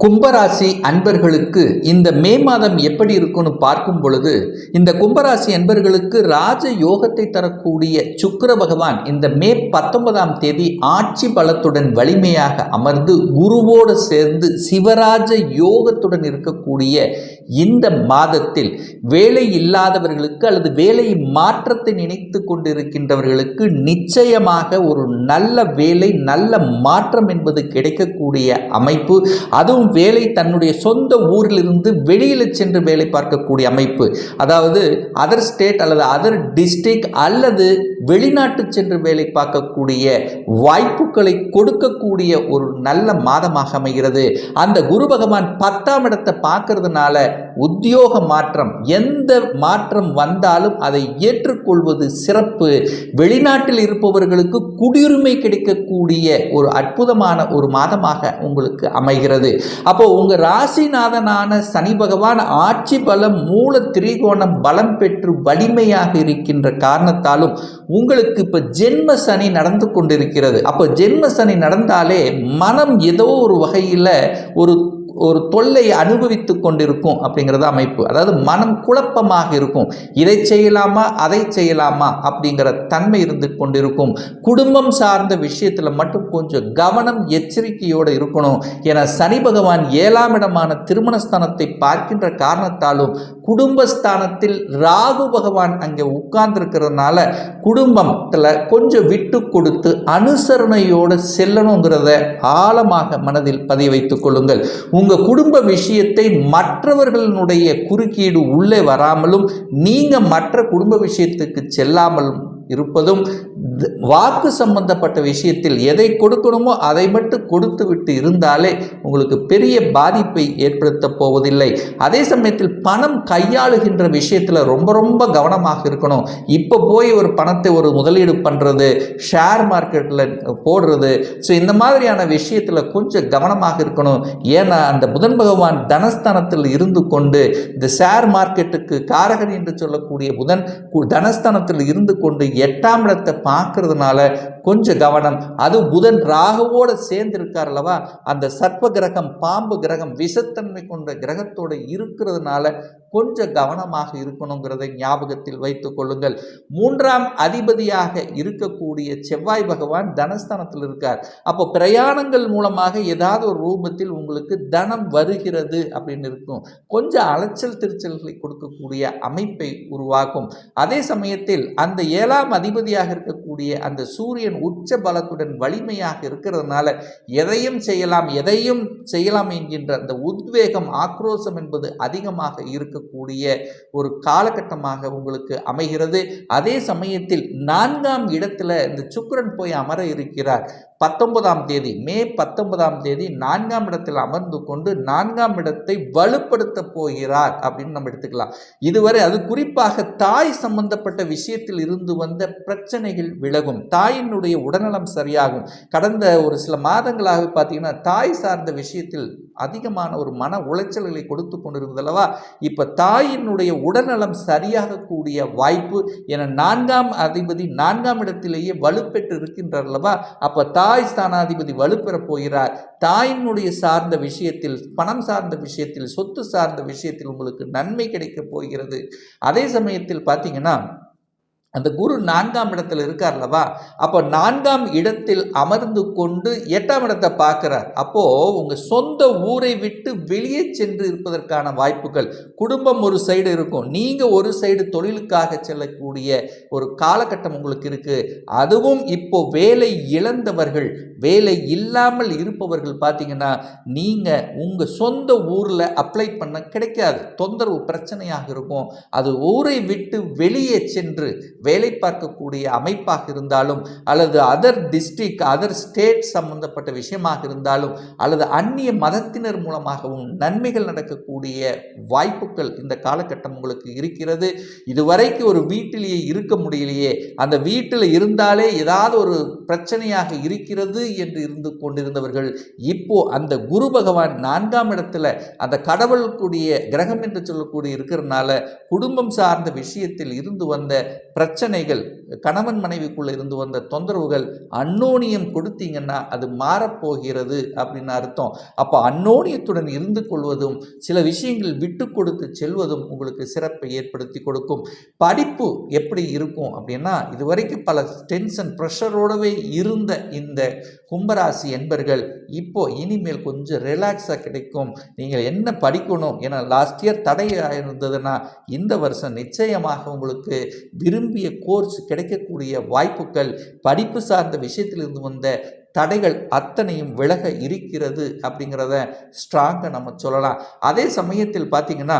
கும்பராசி அன்பர்களுக்கு இந்த மே மாதம் எப்படி இருக்கும்னு பார்க்கும் பொழுது இந்த கும்பராசி அன்பர்களுக்கு ராஜ யோகத்தை தரக்கூடிய சுக்கர பகவான் இந்த மே பத்தொன்பதாம் தேதி ஆட்சி பலத்துடன் வலிமையாக அமர்ந்து குருவோடு சேர்ந்து சிவராஜ யோகத்துடன் இருக்கக்கூடிய இந்த மாதத்தில் வேலை இல்லாதவர்களுக்கு அல்லது வேலை மாற்றத்தை நினைத்து கொண்டிருக்கின்றவர்களுக்கு நிச்சயமாக ஒரு நல்ல வேலை நல்ல மாற்றம் என்பது கிடைக்கக்கூடிய அமைப்பு. அதுவும் வேலை தன்னுடைய சொந்த ஊரிலிருந்து வெளியில் சென்று வேலை பார்க்கக்கூடிய அமைப்பு. அதாவது அதர் ஸ்டேட் அல்லது அதர் டிஸ்ட்ரிக்ட் அல்லது வெளிநாட்டு சென்று வேலை பார்க்கக்கூடிய வாய்ப்புகளை கொடுக்கக்கூடிய ஒரு நல்ல மாதமாக அமைகிறது. அந்த குரு பகவான் பத்தாம் இடத்தை பார்க்கறதுனால உத்தியோக மாற்றம் எந்த மாற்றம் வந்தாலும் அதை ஏற்றுக்கொள்வது சிறப்பு. வெளிநாட்டில் இருப்பவர்களுக்கு குடியுரிமை கிடைக்கக்கூடிய ஒரு அற்புதமான ஒரு மாதமாக உங்களுக்கு அமைகிறது. அப்போ உங்க ராசிநாதனான சனி பகவான் ஆட்சி பலம் மூல திரிகோணம் பலம் பெற்று வலிமையாக இருக்கின்ற காரணத்தாலும் உங்களுக்கு இப்போ ஜென்ம சனி நடந்து கொண்டிருக்கிறது. அப்போ ஜென்ம சனி நடந்தாலே மனம் ஏதோ ஒரு வகையில் ஒரு ஒரு தொல்லை அனுபவித்து கொண்டிருக்கும் அப்படிங்கிறது அமைப்பு. அதாவது மனம் குழப்பமாக இருக்கும். இதை செய்யலாமா? அதை செய்யலாமா? அப்படிங்கிற தன்மை இருந்து கொண்டிருக்கும். குடும்பம் சார்ந்த விஷயத்தில் மட்டும் கொஞ்சம் கவனம் எச்சரிக்கையோடு இருக்கணும். என சனி பகவான் ஏழாம் இடமான திருமணஸ்தானத்தை பார்க்கின்ற காரணத்தாலும் குடும்பஸ்தானத்தில் ராகு பகவான் அங்கே உட்கார்ந்துருக்கிறதுனால குடும்பத்தில் கொஞ்சம் விட்டு கொடுத்து அனுசரணையோடு செல்லணுங்கிறத ஆழமாக மனதில் பதிய வைத்துக் கொள்ளுங்கள். உங்கள் குடும்ப விஷயத்தை மற்றவர்களுடைய குறுக்கீடு உள்ளே வராமலும் நீங்கள் மற்ற குடும்ப விஷயத்துக்கு செல்லாமலும் இருப்பதும் வாக்கு சம்பந்தப்பட்ட விஷயத்தில் எதை கொடுக்கணுமோ அதை மட்டும் கொடுத்து விட்டு இருந்தாலே உங்களுக்கு பெரிய பாதிப்பை ஏற்படுத்த போவதில்லை. அதே சமயத்தில் பணம் கையாளுகின்ற விஷயத்தில் ரொம்ப ரொம்ப கவனமாக இருக்கணும். இப்போ போய் ஒரு பணத்தை ஒரு முதலீடு பண்ணுறது ஷேர் மார்க்கெட்டில் போடுறது ஸோ இந்த மாதிரியான விஷயத்தில் கொஞ்சம் கவனமாக இருக்கணும். ஏன்னா அந்த புதன் பகவான் தனஸ்தானத்தில் இருந்து கொண்டு இந்த ஷேர் மார்க்கெட்டுக்கு காரகன் என்று சொல்லக்கூடிய புதன் தனஸ்தானத்தில் இருந்து கொண்டு எட்டாம் இடத்தை பார்க்கறதுனால கொஞ்சம் கவனம். அது புதன் ராகுவோடு சேர்ந்து இருக்கார் அல்லவா அந்த சர்ப்ப கிரகம் பாம்பு கிரகம் விஷத்தன்மை கொண்ட கிரகத்தோடு இருக்கிறதுனால கொஞ்சம் கவனமாக இருக்கணுங்கிறதை ஞாபகத்தில் வைத்துக் கொள்ளுங்கள். மூன்றாம் அதிபதியாக இருக்கக்கூடிய செவ்வாய் பகவான் தனஸ்தானத்தில் இருக்கார். அப்போ பிரயாணங்கள் மூலமாக ஏதாவது ஒரு ரூபத்தில் உங்களுக்கு தனம் வருகிறது அப்படின்னு இருக்கும். கொஞ்சம் அலைச்சல் திருச்சல்களை கொடுக்கக்கூடிய அமைப்பை உருவாக்கும். அதே சமயத்தில் அந்த ஏழாம் அதிபதியாக இருக்கக்கூடிய அந்த சூரியன் உச்ச பலத்துடன் வலிமையாக இருக்கிறதுனால எதையும் செய்யலாம் எதையும் செய்யலாம் என்கின்ற அந்த உத்வேகம் ஆக்ரோஷம் என்பது அதிகமாக இருக்கக்கூடிய ஒரு காலகட்டமாக உங்களுக்கு அமைகிறது. அதே சமயத்தில் நான்காம் இடத்துல இந்த சுக்கிரன் போய் அமர இருக்கிறார். பத்தொன்பதாம் தேதி மே பத்தொன்பதாம் தேதி நான்காம் இடத்தில் அமர்ந்து கொண்டு நான்காம் இடத்தை வலுப்படுத்த போகிறார் அப்படின்னு நம்ம எடுத்துக்கலாம். இதுவரை அது குறிப்பாக தாய் சம்பந்தப்பட்ட விஷயத்தில் இருந்து வந்த பிரச்சனைகள் விலகும். தாயினுடைய உடல்நலம் சரியாகும். கடந்த ஒரு சில மாதங்களாக பார்த்தீங்கன்னா தாய் சார்ந்த விஷயத்தில் அதிகமான ஒரு மன உளைச்சல்களை கொடுத்து கொண்டிருந்தல்லவா இப்போ தாயினுடைய உடல்நலம் சரியாகக்கூடிய வாய்ப்பு என நான்காம் அதிபதி நான்காம் இடத்திலேயே வலுப்பெற்று இருக்கின்றார் அல்லவா? அப்போ தாய் ஸ்தானாதிபதி வலுப்பெறப் போகிறார். தாயினுடைய சார்ந்த விஷயத்தில் பணம் சார்ந்த விஷயத்தில் சொத்து சார்ந்த விஷயத்தில் உங்களுக்கு நன்மை கிடைக்கப் போகிறது. அதே சமயத்தில் பார்த்தீங்கன்னா அந்த குரு நான்காம் இடத்தில் இருக்கார் அல்லவா? அப்போ நான்காம் இடத்தில் அமர்ந்து கொண்டு எட்டாம் இடத்தை பார்க்குறார். அப்போது உங்கள் சொந்த ஊரை விட்டு வெளியே சென்று இருப்பதற்கான வாய்ப்புகள் குடும்பம் ஒரு சைடு இருக்கும். நீங்கள் ஒரு சைடு தொழிலுக்காக செல்லக்கூடிய ஒரு காலகட்டம் உங்களுக்கு இருக்குது அதுவும் இப்போ வேலை இழந்தவர்கள் வேலை இல்லாமல் இருப்பவர்கள் பார்த்தீங்கன்னா நீங்கள் உங்கள் சொந்த ஊரில் அப்ளை பண்ண கிடைக்காது. தொந்தரவு பிரச்சனையாக இருக்கும். அது ஊரை விட்டு வெளியே சென்று வேலை பார்க்கக்கூடிய அமைப்பாக இருந்தாலும் அல்லது அதர் டிஸ்ட்ரிக்ட் அதர் ஸ்டேட் சம்பந்தப்பட்ட விஷயமாக இருந்தாலும் அல்லது அந்நிய மதத்தினர் மூலமாகவும் நன்மைகள் நடக்கக்கூடிய வாய்ப்புகள் இந்த காலகட்டம் உங்களுக்கு இருக்கிறது. இதுவரைக்கும் ஒரு வீட்டிலேயே இருக்க முடியலையே. அந்த வீட்டில் இருந்தாலே ஏதாவது ஒரு பிரச்சனையாக இருக்கிறது என்று இருந்து கொண்டிருந்தவர்கள் இப்போ அந்த குரு பகவான் நான்காம் இடத்துல அந்த கடவுளுக்குரிய கிரகம் என்று சொல்லக்கூடிய இருக்கிறதுனால குடும்பம் சார்ந்த விஷயத்தில் இருந்து வந்த பிரச்சனைகள் கணவன் மனைவிக்குள்ளே இருந்து வந்த தொந்தரவுகள் அன்னோனியம் கொடுத்தீங்கன்னா அது மாறப்போகிறது அப்படின்னு அர்த்தம். அப்போ அன்னோனியத்துடன் இருந்து கொள்வதும் சில விஷயங்கள் விட்டு கொடுத்து செல்வதும் உங்களுக்கு சிறப்பை ஏற்படுத்தி கொடுக்கும். படிப்பு எப்படி இருக்கும் அப்படின்னா இதுவரைக்கும் பல டென்ஷன் ப்ரெஷரோடவே இருந்த இந்த கும்பராசி என்பர்கள் இப்போ இனிமேல் கொஞ்சம் ரிலாக்ஸாக கிடைக்கும். நீங்கள் என்ன படிக்கணும் ஏன்னா லாஸ்ட் இயர் தடையாக இருந்ததுன்னா இந்த வருஷம் நிச்சயமாக உங்களுக்கு விரும்பிய கோர்ஸ் கிடைக்கக்கூடிய வாய்ப்புகள் படிப்பு சார்ந்த விஷயத்திலிருந்து வந்த தடைகள் அத்தனையும் விலக இருக்கிறது அப்படிங்கிறத ஸ்ட்ராங்காக நம்ம சொல்லலாம். அதே சமயத்தில் பார்த்தீங்கன்னா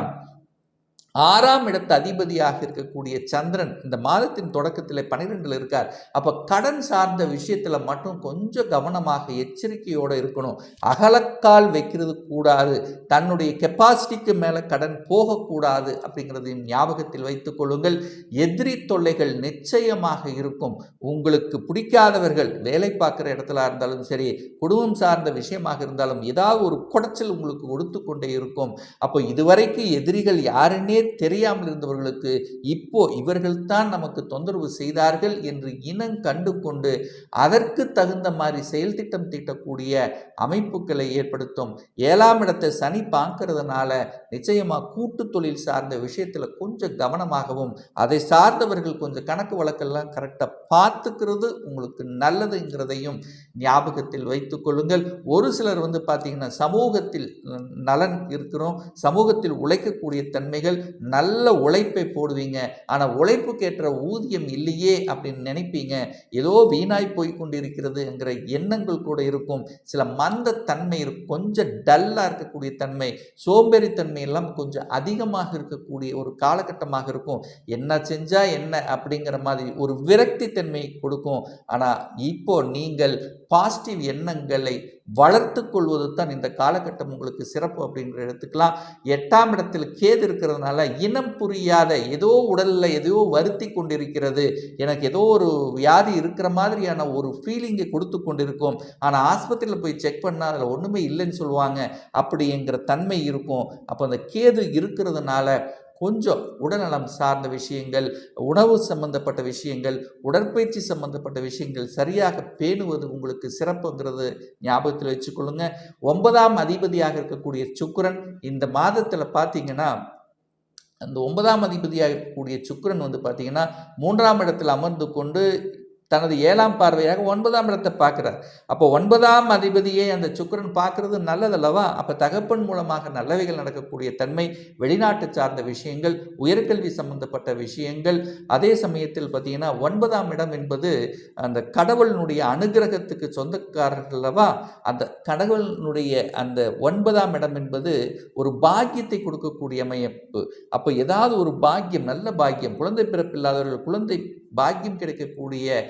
ஆறாம் இடத்து அதிபதியாக இருக்கக்கூடிய சந்திரன் இந்த மாதத்தின் தொடக்கத்தில் பன்னிரெண்டில் இருக்கார். அப்போ கடன் சார்ந்த விஷயத்தில் மட்டும் கொஞ்சம் கவனமாக எச்சரிக்கையோடு இருக்கணும். அகலக்கால் வைக்கிறது கூடாது. தன்னுடைய கெப்பாசிட்டிக்கு மேலே கடன் போகக்கூடாது அப்படிங்கிறதையும் ஞாபகத்தில் வைத்துக் கொள்ளுங்கள். எதிரி தொல்லைகள் நிச்சயமாக இருக்கும். உங்களுக்கு பிடிக்காதவர்கள் வேலை பார்க்குற இடத்துல இருந்தாலும் சரி குடும்பம் சார்ந்த விஷயமாக இருந்தாலும் ஏதாவது ஒரு குடைச்சல் உங்களுக்கு கொடுத்து கொண்டே இருக்கும். அப்போ இதுவரைக்கும் எதிரிகள் யாருன்னே தெரியாமல் இருந்தவர்களுக்கு இப்போ இவர்கள்தான் நமக்கு தொந்தரவு செய்தார்கள் என்று இனம் கண்டு கொண்டு அதற்கு தகுந்த மாதிரி செயல் திட்டம் தீட்டக்கூடிய அமைப்புகளை ஏற்படுத்தும். ஏழாம் இடத்தை சனி பார்க்கறதுனால நிச்சயமாக கூட்டு தொழில் சார்ந்த விஷயத்தில் கொஞ்சம் கவனமாகவும் அதை சார்ந்தவர்கள் கொஞ்சம் கணக்கு வழக்கெல்லாம் கரெக்டாக பார்த்துக்கிறது உங்களுக்கு நல்லதுங்கிறதையும் ஞாபகத்தில் வைத்துக் கொள்ளுங்கள். ஒரு சிலர் வந்து பார்த்தீங்கன்னா சமூகத்தில் நலன் இருக்கிறோம். சமூகத்தில் உழைக்கக்கூடிய தன்மைகள் நல்ல உழைப்பை போடுவீங்க. ஆனால் உழைப்புக்கு ஏற்ற ஊதியம் இல்லையே அப்படின்னு நினைப்பீங்க. ஏதோ வீணாய் போய்கொண்டிருக்கிறது என்கிற எண்ணங்கள் கூட இருக்கும். சில மந்த தன்மை இருக்கும். கொஞ்சம் டல்லாக இருக்கக்கூடிய தன்மை சோம்பேறித்தன்மை எல்லாம் கொஞ்சம் அதிகமாக இருக்கக்கூடிய ஒரு காலகட்டமாக இருக்கும். என்ன செஞ்சால் என்ன அப்படிங்கிற மாதிரி ஒரு விரக்தி தன்மை கொடுக்கும். ஆனால் இப்போ நீங்கள் பாசிட்டிவ் எண்ணங்களை வளர்த்து கொள்வது தான் இந்த காலகட்டம் உங்களுக்கு சிறப்பு அப்படிங்கிற எடுத்துக்கலாம். எட்டாம் இடத்தில் கேது இருக்கிறதுனால இனம் புரியாத ஏதோ உடலில் ஏதோ வருத்தி கொண்டிருக்கிறது. எனக்கு ஏதோ ஒரு வியாதி இருக்கிற மாதிரியான ஒரு ஃபீலிங்கை கொடுத்து கொண்டிருக்கும். ஆனால் ஆஸ்பத்திரியில் போய் செக் பண்ணால் அதில் ஒன்றுமே இல்லைன்னு சொல்லுவாங்க. அப்படிங்கிற தன்மை இருக்கும். அப்போ அந்த கேது இருக்கிறதுனால கொஞ்சம் உடல்நலம் சார்ந்த விஷயங்கள் உணவு சம்பந்தப்பட்ட விஷயங்கள் உடற்பயிற்சி சம்பந்தப்பட்ட விஷயங்கள் சரியாக பேணுவது உங்களுக்கு சிறப்புங்கிறது ஞாபகத்தில் வச்சுக்கொள்ளுங்க. ஒன்பதாம் அதிபதியாக இருக்கக்கூடிய சுக்கரன் இந்த மாதத்தில் பார்த்தீங்கன்னா அந்த ஒன்பதாம் அதிபதியாக இருக்கக்கூடிய சுக்கரன் வந்து பார்த்தீங்கன்னா மூன்றாம் இடத்தில் அமர்ந்து கொண்டு தனது ஏழாம் பார்வையாக ஒன்பதாம் இடத்தை பார்க்குறார். அப்போ ஒன்பதாம் அதிபதியை அந்த சுக்கிரன் பார்க்கறது நல்லதல்லவா? அப்போ தகப்பன் மூலமாக நல்லவைகள் நடக்கக்கூடிய தன்மை வெளிநாட்டு சார்ந்த விஷயங்கள் உயர்கல்வி சம்பந்தப்பட்ட விஷயங்கள் அதே சமயத்தில் பார்த்தீங்கன்னா ஒன்பதாம் இடம் என்பது அந்த கடவுளினுடைய அனுகிரகத்துக்கு சொந்தக்காரர்கள் அல்லவா? அந்த கடவுளினுடைய அந்த ஒன்பதாம் இடம் என்பது ஒரு பாக்கியத்தை கொடுக்கக்கூடிய அமைப்பு. அப்போ ஏதாவது ஒரு பாக்கியம் நல்ல பாக்கியம் குழந்தை பிறப்பில்லாதவர்கள் குழந்தை பாக்கியம் கிடைக்கக்கூடிய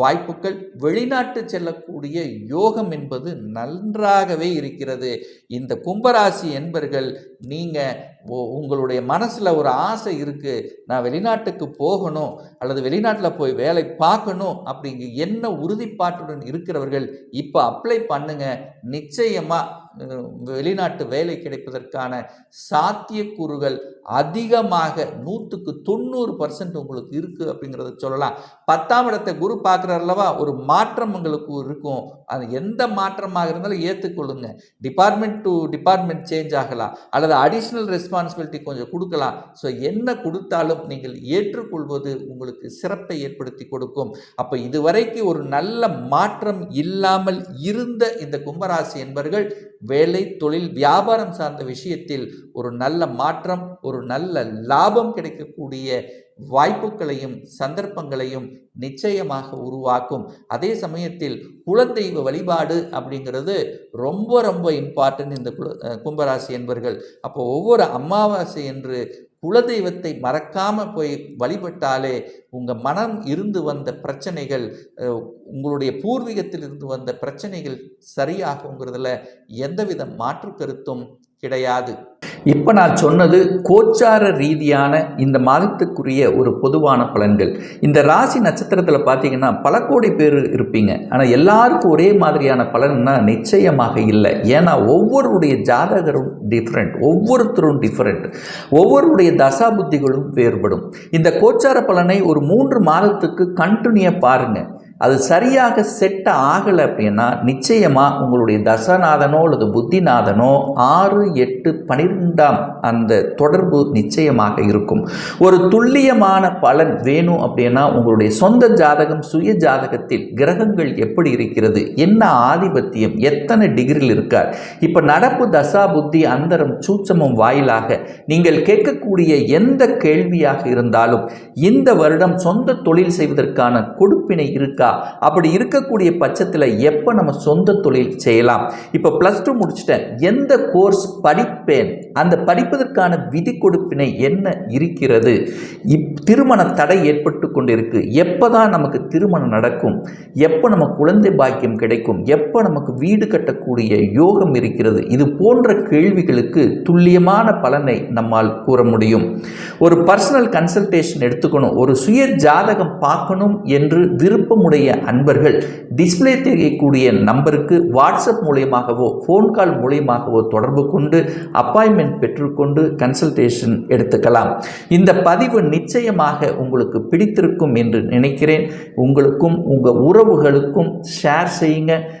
வாய்ப்புகள் வெளிநாட்டு செல்லக்கூடிய யோகம் என்பது நன்றாகவே இருக்கிறது. இந்த கும்பராசி என்பர்கள் நீங்கள் உங்களுடைய மனசில் ஒரு ஆசை இருக்குது நான் வெளிநாட்டுக்கு போகணும் அல்லது வெளிநாட்டில் போய் வேலை பார்க்கணும் அப்படிங்க என்ன உறுதிப்பாட்டுடன் இருக்கிறவர்கள் இப்போ அப்ளை பண்ணுங்க. நிச்சயமாக வெளிநாட்டு வேலை கிடைப்பதற்கான சாத்தியக்கூறுகள் அதிகமாக நூற்றுக்கு தொண்ணூறு பர்சன்ட் உங்களுக்கு இருக்குது அப்படிங்கிறத சொல்லலாம். பத்தாம் இடத்தை குரு பார்க்க அல்லவா? ஒரு மாற்றம் உங்களுக்கு இருக்கும். அது எந்த மாற்றமாக இருந்தாலும் ஏற்றுக்கொள்ளுங்க டிபார்ட்மெண்ட் டு டிபார்ட்மெண்ட் சேஞ்ச் ஆகலாம். அல்லது அடிஷ்னல் ரெஸ்பான்சிபிலிட்டி கொஞ்சம் கொடுக்கலாம். ஸோ என்ன கொடுத்தாலும் நீங்கள் ஏற்றுக்கொள்வது உங்களுக்கு சிறப்பை ஏற்படுத்தி கொடுக்கும். அப்போ இதுவரைக்கும் ஒரு நல்ல மாற்றம் இல்லாமல் இருந்த இந்த கும்பராசி என்பர்கள் வேலை தொழில் வியாபாரம் சார்ந்த விஷயத்தில் ஒரு நல்ல மாற்றம் ஒரு நல்ல லாபம் கிடைக்கக்கூடிய வாய்ப்புகளையும் சந்தர்ப்பங்களையும் நிச்சயமாக உருவாக்கும். அதே சமயத்தில் குலதெய்வ வழிபாடு அப்படிங்கிறது ரொம்ப ரொம்ப இம்பார்ட்டன்ட் இந்த குல கும்பராசி என்பர்கள். அப்போ ஒவ்வொரு அமாவாசை என்று குலதெய்வத்தை மறக்காம போய் வழிபட்டாலே உங்கள் மனம் இருந்து வந்த பிரச்சனைகள் உங்களுடைய பூர்வீகத்தில் இருந்து வந்த பிரச்சனைகள் சரியாகுங்கிறதுல எந்தவித மாற்று கருத்தும் கிடையாது. இப்போ நான் சொன்னது கோச்சார ரீதியான இந்த மாதத்துக்குரிய ஒரு பொதுவான பலன்கள். இந்த ராசி நட்சத்திரத்தில் பார்த்தீங்கன்னா பல கோடி பேர் இருப்பீங்க. ஆனால் எல்லாருக்கும் ஒரே மாதிரியான பலன்னா நிச்சயமாக இல்லை. ஏன்னா ஒவ்வொருடைய ஜாதகரும் டிஃப்ரெண்ட் ஒவ்வொருத்தரும் டிஃப்ரெண்ட் ஒவ்வொருடைய தசா புத்திகளும் வேறுபடும். இந்த கோச்சார பலனை ஒரு மூன்று மாதத்துக்கு கண்டினியூ பாருங்கள் அது சரியாக செட் ஆகலை அப்படின்னா நிச்சயமாக உங்களுடைய தசநாதனோ அல்லது புத்திநாதனோ ஆறு எட்டு பனிரெண்டாம் அந்த தொடர்பு நிச்சயமாக இருக்கும். ஒரு துல்லியமான பலன் வேணும் அப்படின்னா உங்களுடைய சொந்த ஜாதகம் சுய ஜாதகத்தில் கிரகங்கள் எப்படி இருக்கிறது என்ன ஆதிபத்தியம் எத்தனை டிகிரியில் இருக்கார். இப்போ நடப்பு தசா புத்தி அந்தரம் சூச்சமும் வாயிலாக நீங்கள் கேட்கக்கூடிய எந்த கேள்வியாக இருந்தாலும் இந்த வருடம் சொந்த தொழில் செய்வதற்கான கொடுப்பினை இருக்கா அப்படி இருக்கக்கூடிய பட்சத்தில் எப்போ நம்ம சொந்த தொழில் செய்யலாம்? இப்போ ப்ளஸ் டூ முடிச்சிட்டேன். எந்த கோர்ஸ் படிப்பேன்? அந்த படிப்பதற்கான விதி கொடுப்பினை என்ன இருக்கிறது? இப் திருமண தடை ஏற்பட்டு கொண்டிருக்கு. எப்போ தான் நமக்கு திருமணம் நடக்கும்? எப்போ நம்ம குழந்தை பாக்கியம் கிடைக்கும்? எப்போ நமக்கு வீடு கட்டக்கூடிய யோகம் இருக்கிறது? இது போன்ற கேள்விகளுக்கு துல்லியமான பலனை நம்மால் கூற முடியும். ஒரு பர்சனல் கன்சல்டேஷன் எடுத்துக்கணும். ஒரு சுய ஜாதகம் பார்க்கணும் என்று விருப்பமுடைய அன்பர்கள் டிஸ்பிளே தெரியக்கூடிய நம்பருக்கு வாட்ஸ்அப் மூலியமாகவோ ஃபோன் கால் மூலியமாகவோ தொடர்பு கொண்டு அப்பாயின்மெண்ட் பெற்றுக்கொண்டு கன்சல்டேஷன் எடுத்துக்கலாம். இந்த பதிவு நிச்சயமாக உங்களுக்கு பிடித்திருக்கும் என்று நினைக்கிறேன். உங்களுக்கும் உங்கள் உறவுகளுக்கும் ஷேர் செய்யுங்க.